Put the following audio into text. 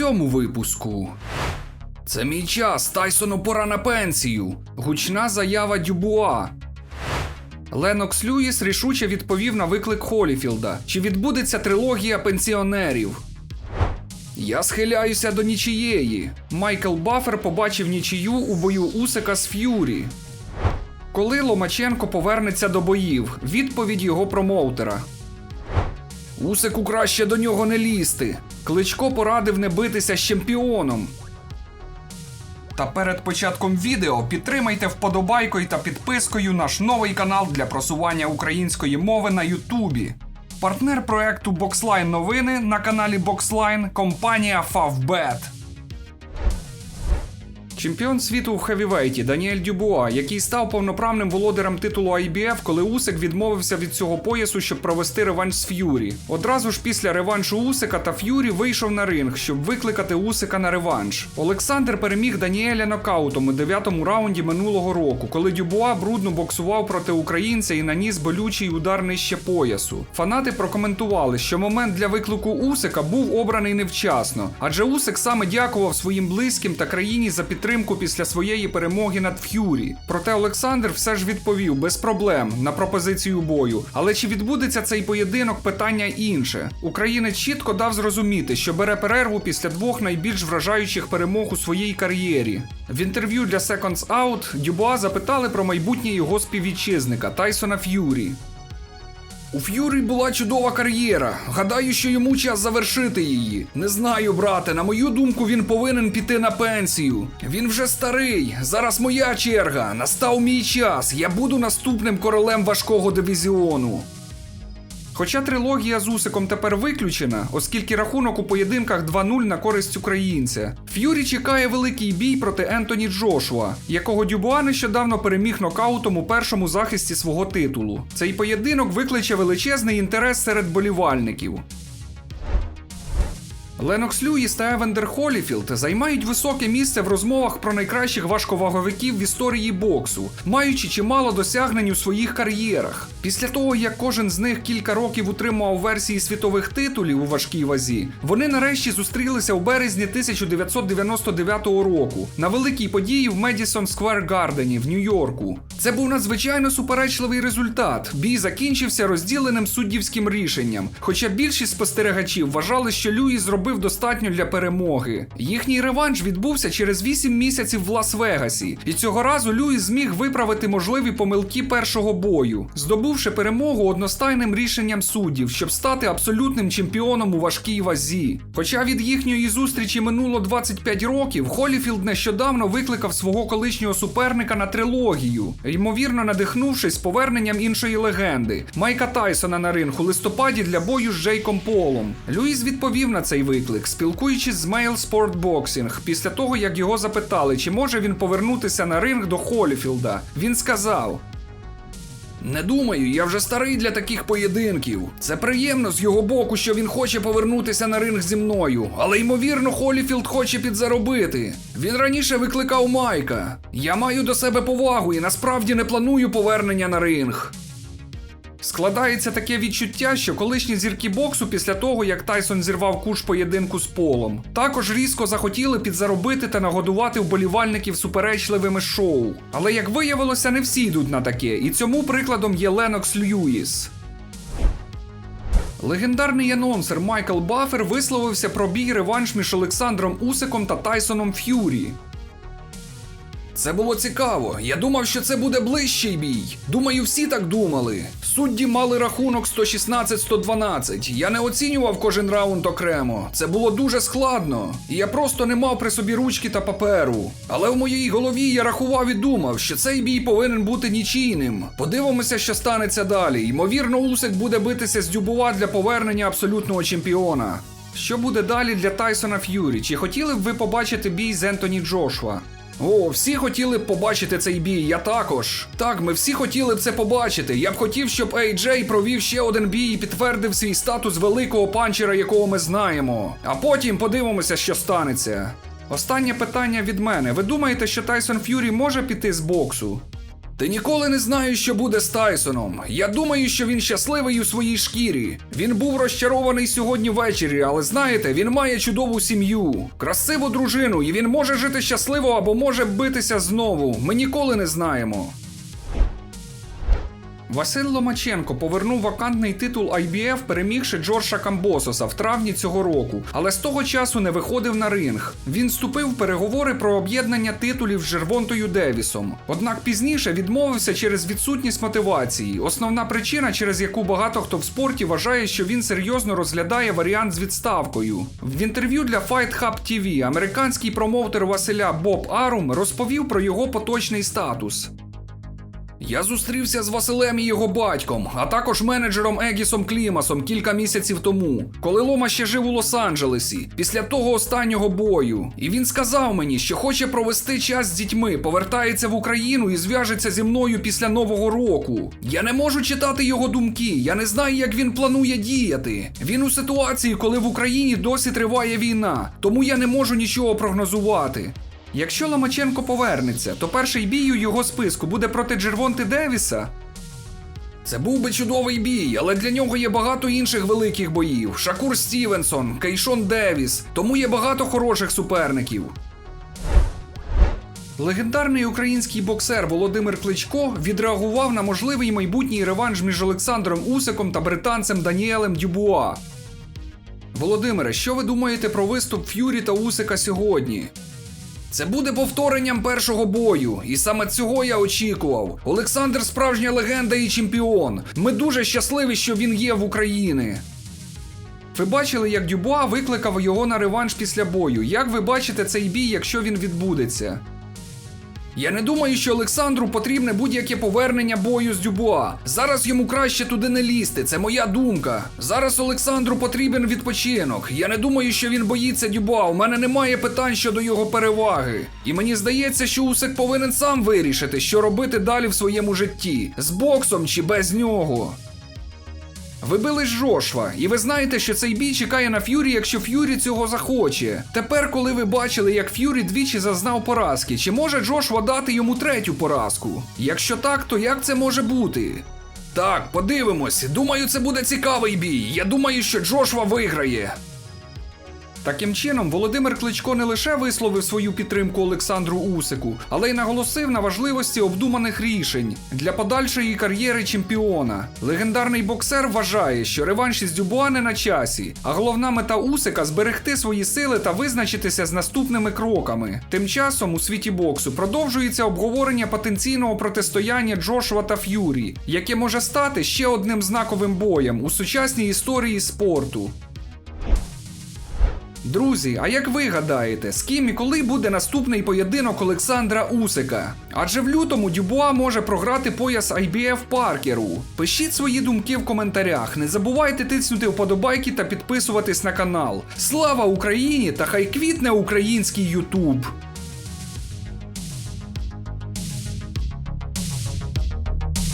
цьому випуску. Це мій час, Тайсону пора на пенсію. Гучна заява Дюбуа. Ленокс Люїс рішуче відповів на виклик Холіфілда. Чи відбудеться трилогія пенсіонерів? Я схиляюся до нічиєї. Майкл Баффер побачив нічию у бою Усика з Ф'юрі. Коли Ломаченко повернеться до боїв? Відповідь його промоутера. Усику краще до нього не лізти. Кличко порадив не битися з чемпіоном. Та перед початком відео підтримайте вподобайкою та підпискою наш новий канал для просування української мови на Ютубі. Партнер проекту Boxline новини на каналі Boxline – компанія Favbet. Чемпіон світу в хевівейті Даніель Дюбуа, який став повноправним володарем титулу IBF, коли Усик відмовився від цього поясу, щоб провести реванш з Ф'юрі. Одразу ж після реваншу Усика та Ф'юрі вийшов на ринг, щоб викликати Усика на реванш. Олександр переміг Даніеля нокаутом у дев'ятому раунді минулого року, коли Дюбуа брудно боксував проти українця і наніс болючий удар нижче поясу. Фанати прокоментували, що момент для виклику Усика був обраний невчасно, адже Усик саме дякував своїм близьким та країні за підтримку після своєї перемоги над Ф'юрі. Проте Олександр все ж відповів без проблем на пропозицію бою. Але чи відбудеться цей поєдинок? Питання інше. Українець чітко дав зрозуміти, що бере перерву після двох найбільш вражаючих перемог у своїй кар'єрі. В інтерв'ю для Seconds Out Дюбуа запитали про майбутнє його співвітчизника Тайсона Ф'юрі. У Ф'юрі була чудова кар'єра. Гадаю, що йому час завершити її. Не знаю, брате. На мою думку, він повинен піти на пенсію. Він вже старий. Зараз моя черга. Настав мій час. Я буду наступним королем важкого дивізіону. Хоча трилогія з Усиком тепер виключена, оскільки рахунок у поєдинках 2-0 на користь українця. Ф'юрі чекає великий бій проти Ентоні Джошуа, якого Дюбуа нещодавно переміг нокаутом у першому захисті свого титулу. Цей поєдинок викличе величезний інтерес серед болівальників. Ленокс Люїс та Евендер Холіфілд займають високе місце в розмовах про найкращих важковаговиків в історії боксу, маючи чимало досягнень у своїх кар'єрах. Після того, як кожен з них кілька років утримував версії світових титулів у важкій вазі, вони нарешті зустрілися у березні 1999 року на великій події в Медісон Сквер Гардені в Нью-Йорку. Це був надзвичайно суперечливий результат. Бій закінчився розділеним суддівським рішенням. Хоча більшість спостерігачів вважали, що Люїс зробив достатньо для перемоги. Їхній реванш відбувся через 8 місяців в Лас-Вегасі, і цього разу Люїс зміг виправити можливі помилки першого бою, здобувши перемогу одностайним рішенням суддів, щоб стати абсолютним чемпіоном у важкій вазі. Хоча від їхньої зустрічі минуло 25 років, Холіфілд нещодавно викликав свого колишнього суперника на трилогію, ймовірно надихнувшись поверненням іншої легенди Майка Тайсона на ринг у листопаді для бою з Джейком Полом. Люїс відповів на цей виклик, спілкуючись з Mail Sport Boxing після того, як його запитали, чи може він повернутися на ринг до Холіфілда. Він сказав. Не думаю, я вже старий для таких поєдинків. Це приємно з його боку, що він хоче повернутися на ринг зі мною, але ймовірно, Холіфілд хоче підзаробити. Він раніше викликав Майка. Я маю до себе повагу і насправді не планую повернення на ринг. Складається таке відчуття, що колишні зірки боксу після того, як Тайсон зірвав куш поєдинку з полом, також різко захотіли підзаробити та нагодувати вболівальників суперечливими шоу. Але як виявилося, не всі йдуть на таке, і цьому прикладом є Ленокс Льюіс. Легендарний анонсер Майкл Баффер висловився про бій реванш між Олександром Усиком та Тайсоном Ф'юрі. Це було цікаво. Я думав, що це буде ближчий бій. Думаю, всі так думали. Судді мали рахунок 116-112. Я не оцінював кожен раунд окремо. Це було дуже складно. І я просто не мав при собі ручки та паперу. Але в моїй голові я рахував і думав, що цей бій повинен бути нічийним. Подивимося, що станеться далі. Ймовірно, Усик буде битися з Дюбува для повернення абсолютного чемпіона. Що буде далі для Тайсона Ф'юрі? Чи хотіли б ви побачити бій з Ентоні Джошуа? О, всі хотіли б побачити цей бій, я також. Так, ми всі хотіли б це побачити. Я б хотів, щоб AJ провів ще один бій і підтвердив свій статус великого панчера, якого ми знаємо. А потім подивимося, що станеться. Останнє питання від мене. Ви думаєте, що Тайсон Ф'юрі може піти з боксу? Ти ніколи не знаєш, що буде з Тайсоном. Я думаю, що він щасливий у своїй шкірі. Він був розчарований сьогодні ввечері, але знаєте, він має чудову сім'ю, красиву дружину, і він може жити щасливо або може битися знову. Ми ніколи не знаємо. Василь Ломаченко повернув вакантний титул IBF, перемігши Джорджа Камбососа в травні цього року, але з того часу не виходив на ринг. Він вступив в переговори про об'єднання титулів з Жервонтою Девісом. Однак пізніше відмовився через відсутність мотивації. Основна причина, через яку багато хто в спорті вважає, що він серйозно розглядає варіант з відставкою. В інтерв'ю для Fight Hub TV американський промоутер Василя Боб Арум розповів про його поточний статус. Я зустрівся з Василем і його батьком, а також менеджером Егісом Клімасом кілька місяців тому, коли Лома ще жив у Лос-Анджелесі, після того останнього бою. І він сказав мені, що хоче провести час з дітьми, повертається в Україну і зв'яжеться зі мною після Нового року. Я не можу читати його думки, я не знаю, як він планує діяти. Він у ситуації, коли в Україні досі триває війна, тому я не можу нічого прогнозувати. Якщо Ломаченко повернеться, то перший бій у його списку буде проти Джервонти Девіса. Це був би чудовий бій, але для нього є багато інших великих боїв: Шакур Стівенсон, Кейшон Девіс, тому є багато хороших суперників. Легендарний український боксер Володимир Кличко відреагував на можливий майбутній реванш між Олександром Усиком та британцем Даніелем Дюбуа. Володимире, що ви думаєте про виступ Ф'юрі та Усика сьогодні? Це буде повторенням першого бою, і саме цього я очікував. Олександр справжня легенда і чемпіон. Ми дуже щасливі, що він є в Україні. Ви бачили, як Дюбуа викликав його на реванш після бою. Як ви бачите цей бій, якщо він відбудеться? Я не думаю, що Олександру потрібне будь-яке повернення бою з Дюбуа. Зараз йому краще туди не лізти, це моя думка. Зараз Олександру потрібен відпочинок. Я не думаю, що він боїться Дюбуа. У мене немає питань щодо його переваги. І мені здається, що Усик повинен сам вирішити, що робити далі в своєму житті: з боксом чи без нього. Ви били Жошва, і ви знаєте, що цей бій чекає на Ф'юрі, якщо Ф'юрі цього захоче. Тепер, коли ви бачили, як Ф'юрі двічі зазнав поразки, чи може Джошва дати йому третю поразку? Якщо так, то як це може бути? Так, подивимось. Думаю, це буде цікавий бій. Я думаю, що Джошва виграє. Таким чином, Володимир Кличко не лише висловив свою підтримку Олександру Усику, але й наголосив на важливості обдуманих рішень для подальшої кар'єри чемпіона. Легендарний боксер вважає, що реванш із Дюбуа не на часі, а головна мета Усика зберегти свої сили та визначитися з наступними кроками. Тим часом у світі боксу продовжується обговорення потенційного протистояння Джошуа та Ф'юрі, яке може стати ще одним знаковим боєм у сучасній історії спорту. Друзі, а як ви гадаєте, з ким і коли буде наступний поєдинок Олександра Усика? Адже в лютому Дюбуа може програти пояс IBF Паркеру. Пишіть свої думки в коментарях. Не забувайте тиснути вподобайки та підписуватись на канал. Слава Україні та хай квітне український Ютуб!